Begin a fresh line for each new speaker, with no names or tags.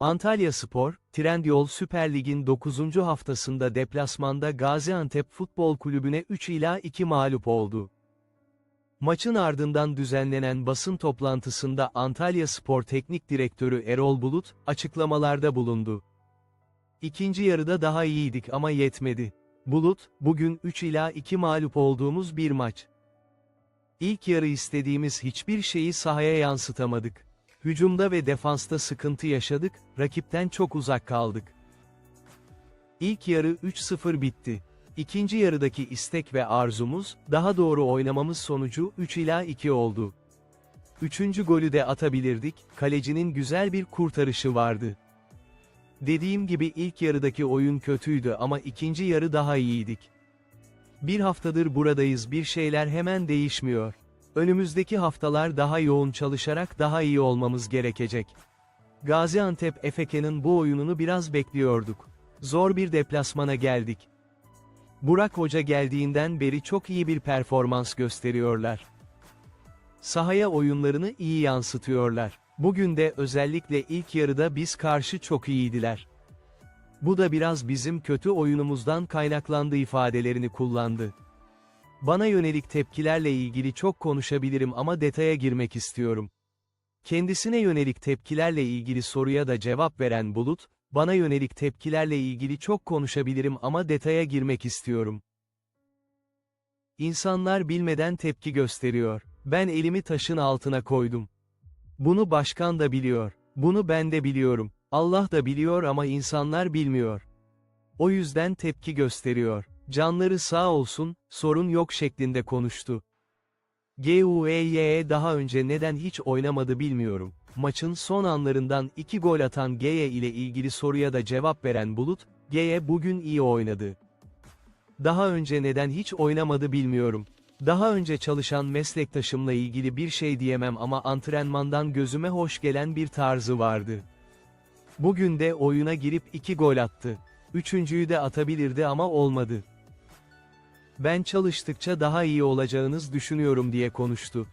Antalya Spor, Trendyol Süper Lig'in 9. haftasında deplasmanda Gaziantep Futbol Kulübü'ne 3 ila 2 mağlup oldu. Maçın ardından düzenlenen basın toplantısında Antalya Spor Teknik Direktörü Erol Bulut, açıklamalarda bulundu. İkinci yarıda daha iyiydik ama yetmedi. Bulut, bugün 3 ila 2 mağlup olduğumuz bir maç. İlk yarı istediğimiz hiçbir şeyi sahaya yansıtamadık. Hücumda ve defansta sıkıntı yaşadık, rakipten çok uzak kaldık. İlk yarı 3-0 bitti. İkinci yarıdaki istek ve arzumuz, daha doğru oynamamız sonucu 3 ila 2 oldu. Üçüncü golü de atabilirdik, kalecinin güzel bir kurtarışı vardı. Dediğim gibi ilk yarıdaki oyun kötüydü ama ikinci yarı daha iyiydik. Bir haftadır buradayız bir şeyler hemen değişmiyor. Önümüzdeki haftalar daha yoğun çalışarak daha iyi olmamız gerekecek. Gaziantep Efeke'nin bu oyununu biraz bekliyorduk. Zor bir deplasmana geldik. Burak Hoca geldiğinden beri çok iyi bir performans gösteriyorlar. Sahaya oyunlarını iyi yansıtıyorlar. Bugün de özellikle ilk yarıda biz karşı çok iyiydiler. Bu da biraz bizim kötü oyunumuzdan kaynaklandı ifadelerini kullandı. Bana yönelik tepkilerle ilgili çok konuşabilirim ama detaya girmek istiyorum. Kendisine yönelik tepkilerle ilgili soruya da cevap veren Bulut, bana yönelik tepkilerle ilgili çok konuşabilirim ama detaya girmek istiyorum. İnsanlar bilmeden tepki gösteriyor. Ben elimi taşın altına koydum. Bunu başkan da biliyor. Bunu ben de biliyorum. Allah da biliyor ama insanlar bilmiyor. O yüzden tepki gösteriyor. Canları sağ olsun, sorun yok şeklinde konuştu. GUEY daha önce neden hiç oynamadı bilmiyorum. Maçın son anlarından iki gol atan Geye ile ilgili soruya da cevap veren Bulut, Geye bugün iyi oynadı. Daha önce neden hiç oynamadı bilmiyorum. Daha önce çalışan meslektaşımla ilgili bir şey diyemem ama antrenmandan gözüme hoş gelen bir tarzı vardı. Bugün de oyuna girip iki gol attı. Üçüncüyü de atabilirdi ama olmadı. Ben çalıştıkça daha iyi olacağınız düşünüyorum diye konuştu.